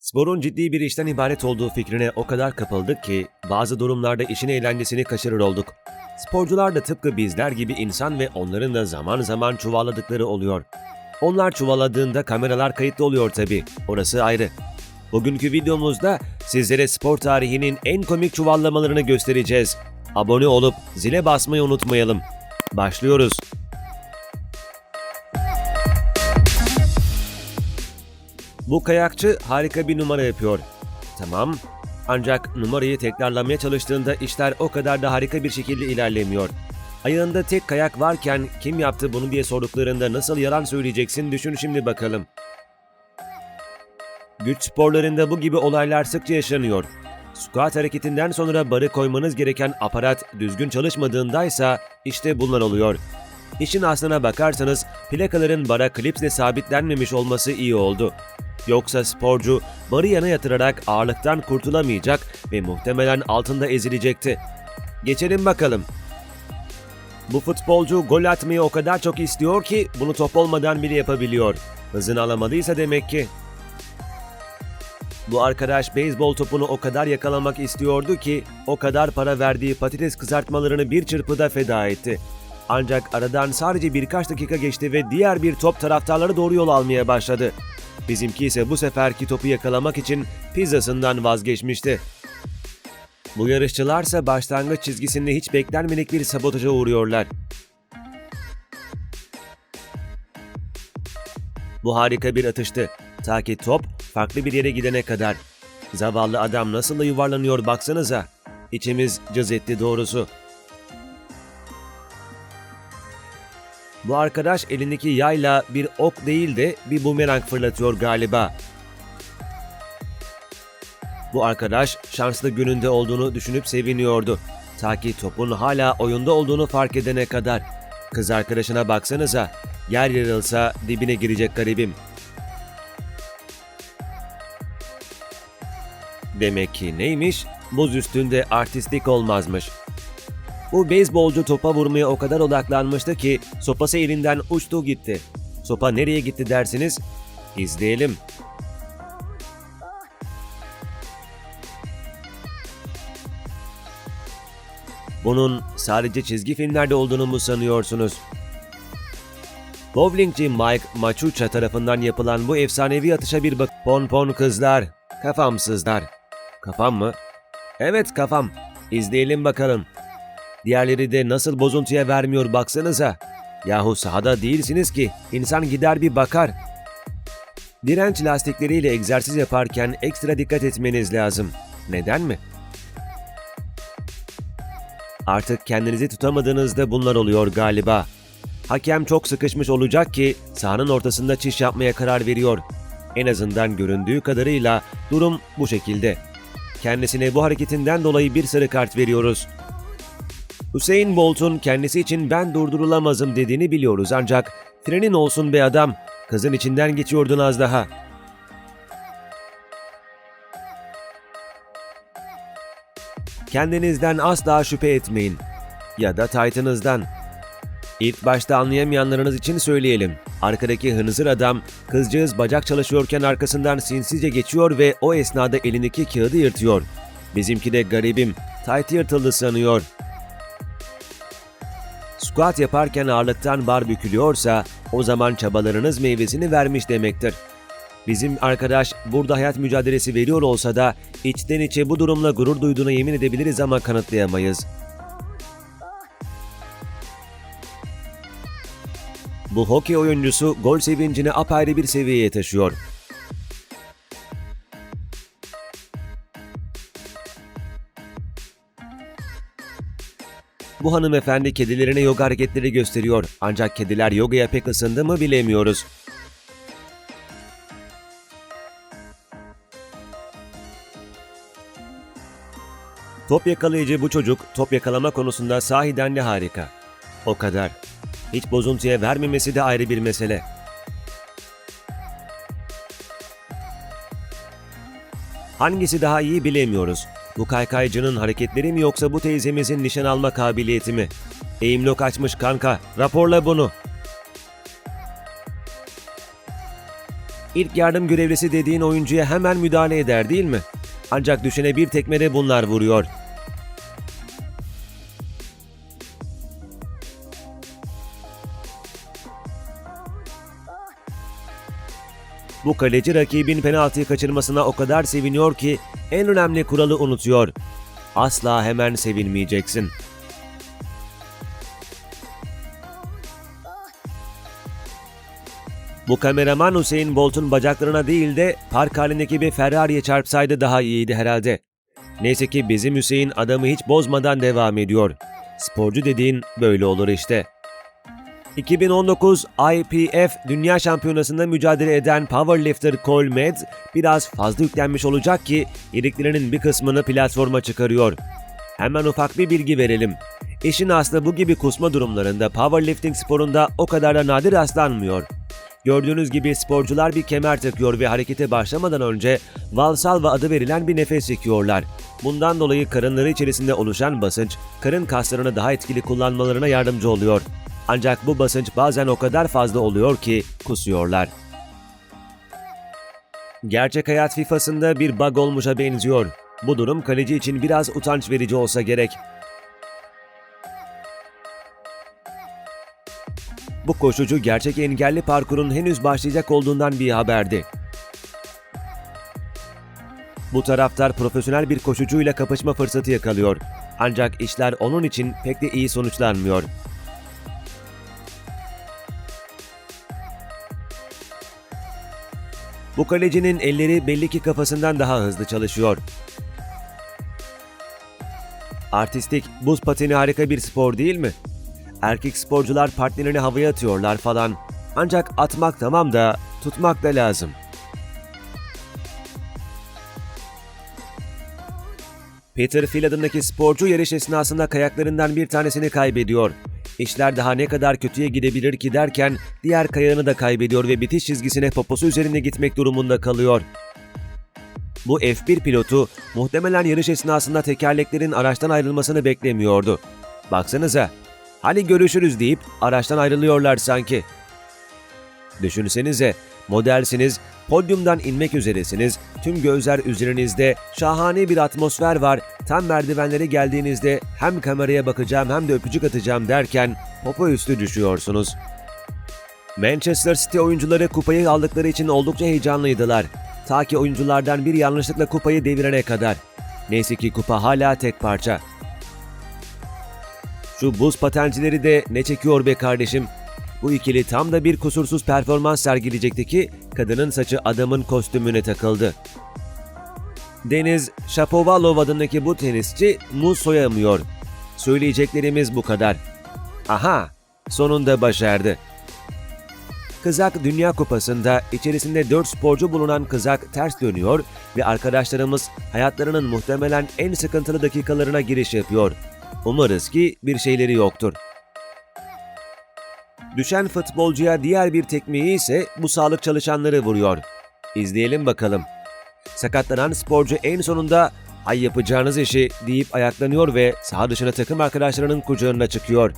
Sporun ciddi bir işten ibaret olduğu fikrine o kadar kapıldık ki bazı durumlarda işin eğlencesini kaçırır olduk. Sporcular da tıpkı bizler gibi insan ve onların da zaman zaman çuvalladıkları oluyor. Onlar çuvalladığında kameralar kayıtlı oluyor tabi. Orası ayrı. Bugünkü videomuzda sizlere spor tarihinin en komik çuvallamalarını göstereceğiz. Abone olup zile basmayı unutmayalım. Başlıyoruz. Bu kayakçı harika bir numara yapıyor. Tamam. Ancak numarayı tekrarlamaya çalıştığında işler o kadar da harika bir şekilde ilerlemiyor. Ayağında tek kayak varken kim yaptı bunu diye sorduklarında nasıl yalan söyleyeceksin düşün şimdi bakalım. Güç sporlarında bu gibi olaylar sıkça yaşanıyor. Squat hareketinden sonra barı koymanız gereken aparat düzgün çalışmadığındaysa işte bunlar oluyor. İşin aslına bakarsanız plakaların bara klipsle sabitlenmemiş olması iyi oldu. Yoksa sporcu barı yana yatırarak ağırlıktan kurtulamayacak ve muhtemelen altında ezilecekti. Geçelim bakalım. Bu futbolcu gol atmayı o kadar çok istiyor ki bunu top olmadan bile yapabiliyor. Hızını alamadıysa demek ki. Bu arkadaş beyzbol topunu o kadar yakalamak istiyordu ki o kadar para verdiği patates kızartmalarını bir çırpıda feda etti. Ancak aradan sadece birkaç dakika geçti ve diğer bir top taraftarları doğru yol almaya başladı. Bizimki ise bu seferki topu yakalamak için pizzasından vazgeçmişti. Bu yarışçılarsa başlangıç çizgisinde hiç beklenmedik bir sabotaja uğruyorlar. Bu harika bir atıştı. Ta ki top farklı bir yere gidene kadar. Zavallı adam nasıl da yuvarlanıyor baksanıza. İçimiz cız etti doğrusu. Bu arkadaş elindeki yayla bir ok değil de bir bumerang fırlatıyor galiba. Bu arkadaş şanslı gününde olduğunu düşünüp seviniyordu. Ta ki topun hala oyunda olduğunu fark edene kadar. Kız arkadaşına baksanıza. Yer yarılsa dibine girecek garibim. Demek ki neymiş? Buz üstünde artistlik olmazmış. Bu beyzbolcu topa vurmaya o kadar odaklanmıştı ki sopası elinden uçtu gitti. Sopa nereye gitti dersiniz? İzleyelim. Bunun sadece çizgi filmlerde olduğunu mu sanıyorsunuz? Bowlingci Mike Machucha tarafından yapılan bu efsanevi atışa bir bak. Pon pon kızlar, kafamsızlar. Kafam mı? Evet kafam. İzleyelim bakalım. Diğerleri de nasıl bozuntuya vermiyor baksanıza. Yahu sahada değilsiniz ki insan gider bir bakar. Direnç lastikleriyle egzersiz yaparken ekstra dikkat etmeniz lazım. Neden mi? Artık kendinizi tutamadığınızda bunlar oluyor galiba. Hakem çok sıkışmış olacak ki sahanın ortasında çiş yapmaya karar veriyor. En azından göründüğü kadarıyla durum bu şekilde. Kendisine bu hareketinden dolayı bir sarı kart veriyoruz. Hüseyin Bolt'un kendisi için ben durdurulamazım dediğini biliyoruz ancak frenin olsun be adam. Kızın içinden geçiyordun az daha. Kendinizden asla şüphe etmeyin. Ya da Titan'ınızdan. İlk başta anlayamayanlarınız için söyleyelim. Arkadaki hınızır adam, kızcağız bacak çalışıyorken arkasından sinsice geçiyor ve o esnada elindeki kağıdı yırtıyor. Bizimki de garibim, tight yırtıldı sanıyor. Squat yaparken ağırlıktan bar bükülüyorsa o zaman çabalarınız meyvesini vermiş demektir. Bizim arkadaş burada hayat mücadelesi veriyor olsa da içten içe bu durumla gurur duyduğuna yemin edebiliriz ama kanıtlayamayız. Bu hokey oyuncusu gol sevincini apayrı bir seviyeye taşıyor. Bu hanımefendi kedilerine yoga hareketleri gösteriyor. Ancak kediler yogaya pek ısındı mı bilemiyoruz. Top yakalayıcı bu çocuk top yakalama konusunda sahiden de harika. O kadar. Hiç bozuntuya vermemesi de ayrı bir mesele. Hangisi daha iyi bilemiyoruz. Bu kaykaycının hareketleri mi yoksa bu teyzemizin nişan alma kabiliyeti mi? Eğimlo kaçmış kanka. Raporla bunu. İlk yardım görevlisi dediğin oyuncuya hemen müdahale eder değil mi? Ancak düşene bir tekmede bunlar vuruyor. Bu kaleci rakibin penaltıyı kaçırmasına o kadar seviniyor ki en önemli kuralı unutuyor. Asla hemen sevinmeyeceksin. Bu kameraman Hüseyin Bolt'un bacaklarına değil de park halindeki bir Ferrari'ye çarpsaydı daha iyiydi herhalde. Neyse ki bizim Hüseyin adamı hiç bozmadan devam ediyor. Sporcu dediğin böyle olur işte. 2019 IPF Dünya Şampiyonası'nda mücadele eden powerlifter Cole Meds biraz fazla yüklenmiş olacak ki yediklerinin bir kısmını platforma çıkarıyor. Hemen ufak bir bilgi verelim. İşin aslı bu gibi kusma durumlarında powerlifting sporunda o kadar da nadir rastlanmıyor. Gördüğünüz gibi sporcular bir kemer takıyor ve harekete başlamadan önce valsalva adı verilen bir nefes çekiyorlar. Bundan dolayı karınları içerisinde oluşan basınç, karın kaslarını daha etkili kullanmalarına yardımcı oluyor. Ancak bu basınç bazen o kadar fazla oluyor ki kusuyorlar. Gerçek hayat FIFA'sında bir bug olmuşa benziyor. Bu durum kaleci için biraz utanç verici olsa gerek. Bu koşucu gerçek engelli parkurun henüz başlayacak olduğundan bir haberdi. Bu taraftar profesyonel bir koşucuyla kapışma fırsatı yakalıyor. Ancak işler onun için pek de iyi sonuçlanmıyor. Bu kalecinin elleri belli ki kafasından daha hızlı çalışıyor. Artistik buz pateni harika bir spor değil mi? Erkek sporcular partnerini havaya atıyorlar falan. Ancak atmak tamam da tutmak da lazım. Peter Phil adındaki sporcu yarış esnasında kayaklarından bir tanesini kaybediyor. İşler daha ne kadar kötüye gidebilir ki derken diğer kayağını da kaybediyor ve bitiş çizgisine poposu üzerinde gitmek durumunda kalıyor. Bu F1 pilotu muhtemelen yarış esnasında tekerleklerin araçtan ayrılmasını beklemiyordu. Baksanıza, hani görüşürüz deyip araçtan ayrılıyorlar sanki. Düşünsenize, modelsiniz, podyumdan inmek üzeresiniz, tüm gözler üzerinizde, şahane bir atmosfer var, tam merdivenlere geldiğinizde hem kameraya bakacağım hem de öpücük atacağım derken popo üstü düşüyorsunuz. Manchester City oyuncuları kupayı aldıkları için oldukça heyecanlıydılar. Ta ki oyunculardan bir yanlışlıkla kupayı devirene kadar. Neyse ki kupa hala tek parça. Şu buz patencileri de ne çekiyor be kardeşim. Bu ikili tam da bir kusursuz performans sergileyecekti ki kadının saçı adamın kostümüne takıldı. Deniz Shapovalov adındaki bu tenisçi muz soyamıyor. Söyleyeceklerimiz bu kadar. Aha, sonunda başardı. Kızak Dünya Kupası'nda içerisinde 4 sporcu bulunan kızak ters dönüyor ve arkadaşlarımız hayatlarının muhtemelen en sıkıntılı dakikalarına giriş yapıyor. Umarız ki bir şeyleri yoktur. Düşen futbolcuya diğer bir tekmeyi ise bu sağlık çalışanları vuruyor. İzleyelim bakalım. Sakatlanan sporcu en sonunda ay yapacağınız işi deyip ayaklanıyor ve saha dışına takım arkadaşlarının kucağına çıkıyor.